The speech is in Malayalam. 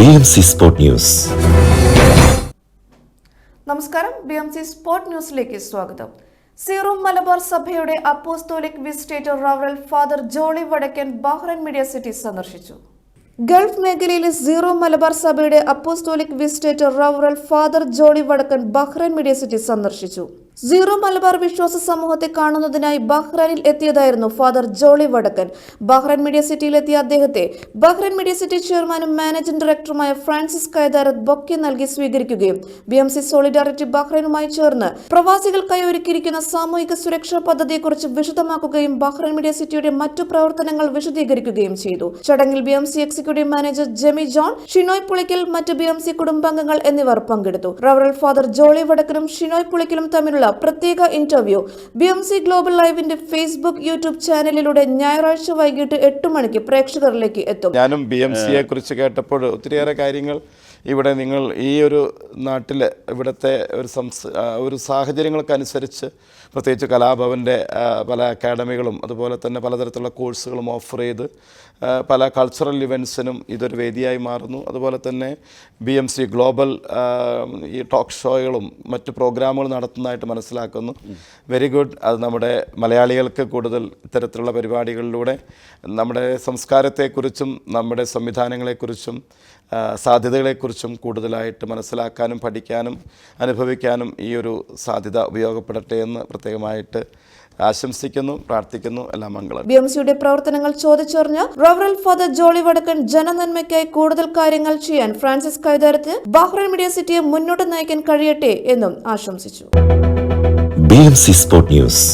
B news. നമസ്കാരം ബി എം സി സ്പോർട് ന്യൂസിലേക്ക് സ്വാഗതം. സീറോ മലബാർ സഭയുടെ apostolic visitator റവറൽ father Jolly Vadakkan Bahrain media city സന്ദർശിച്ചു. ഗൾഫ് മേഖലയിലെ സീറോ മലബാർ സഭയുടെ apostolic visitator റവറൽ father Jolly Vadakkan Bahrain media city സന്ദർശിച്ചു. സീറോ മലബാർ വിശ്വാസ സമൂഹത്തെ കാണുന്നതിനായി ബഹ്റൈനിൽ എത്തിയതായിരുന്നു father Jolly Vadakkan. Bahrain media സിറ്റിയിലെത്തിയ അദ്ദേഹത്തെ ബഹ്റൈൻ മീഡിയ സിറ്റി ചെയർമാനും മാനേജിംഗ് ഡയറക്ടറുമായ ഫ്രാൻസിസ് കൈതാരത് ബൊക്കെ നൽകി സ്വീകരിക്കുകയും ബി എം സി സോളിഡാരിറ്റി ബഹ്റൈനുമായി ചേർന്ന് പ്രവാസികൾക്കായി ഒരുക്കിയിരിക്കുന്ന സാമൂഹിക സുരക്ഷാ പദ്ധതിയെക്കുറിച്ച് വിശദമാക്കുകയും ബഹ്റൈൻ മീഡിയ സിറ്റിയുടെ മറ്റു പ്രവർത്തനങ്ങൾ വിശദീകരിക്കുകയും ചെയ്തു. ചടങ്ങിൽ B M C executive manager Jemi John Shinoy Pulickal മറ്റ് ബി എം സി കുടുംബാംഗങ്ങൾ എന്നിവർ പങ്കെടുത്തു. റവറൽ ഫാദർ ജോളി വടക്കനും ഷിനോയ് പുളിക്കലും തമ്മിലുള്ള പ്രത്യേക interview B M C global ലൈവിന്റെ Facebook YouTube ചാനലിലൂടെ ഞായറാഴ്ച വൈകിട്ട് എട്ട് മണിക്ക് പ്രേക്ഷകരിലേക്ക് എത്തും. ഞാനും ബി എം സിയെ കുറിച്ച് കേട്ടപ്പോൾ ഒത്തിരിയേറെ കാര്യങ്ങൾ ഇവിടെ നിങ്ങൾ ഈ ഒരു നാട്ടിൽ ഇവിടുത്തെ ഒരു സംസ് ഒരു സാഹചര്യങ്ങൾക്കനുസരിച്ച് പ്രത്യേകിച്ച് കലാഭവന്റെ പല അക്കാഡമികളും അതുപോലെ തന്നെ പലതരത്തിലുള്ള കോഴ്സുകളും ഓഫർ ചെയ്ത് പല കൾച്ചറൽ ഇവൻസിനും ഇതൊരു വേദിയായി മാറുന്നു. അതുപോലെ തന്നെ ബി എം സി ഗ്ലോബൽ ഈ ടോക്ക് ഷോകളും മറ്റ് പ്രോഗ്രാമുകൾ നടത്തുന്നതായിട്ട് മനസ്സിലാക്കുന്നു. Very good. അത് നമ്മുടെ മലയാളികൾക്ക് കൂടുതൽ ഇത്തരത്തിലുള്ള പരിപാടികളിലൂടെ നമ്മുടെ സംസ്കാരത്തെക്കുറിച്ചും നമ്മുടെ സംവിധാനങ്ങളെക്കുറിച്ചും സാധ്യതകളെക്കുറിച്ചും കൂടുതലായിട്ട് മനസ്സിലാക്കാനും പഠിക്കാനും അനുഭവിക്കാനും ഈ ഒരു സാധ്യത ഉപയോഗപ്പെടട്ടെ എന്ന് പ്രത്യേകമായിട്ട് ആശംസിക്കുന്നു പ്രാർത്ഥിക്കുന്നു എല്ലാ മംഗളം ബി എം സിയുടെ പ്രവർത്തനങ്ങൾ ചോദിച്ചറിഞ്ഞ് റവറൽ ഫാദർ ജോളി വടക്കൻ ജനനന്മയ്ക്കായി കൂടുതൽ കാര്യങ്ങൾ ചെയ്യാൻ ഫ്രാൻസിസ് കൈതാരത്ത് ബഹ്റൈൻ മീഡിയ സിറ്റിയെ മുന്നോട്ട് നയിക്കാൻ കഴിയട്ടെ എന്നും ആശംസിച്ചു. B M C sport news.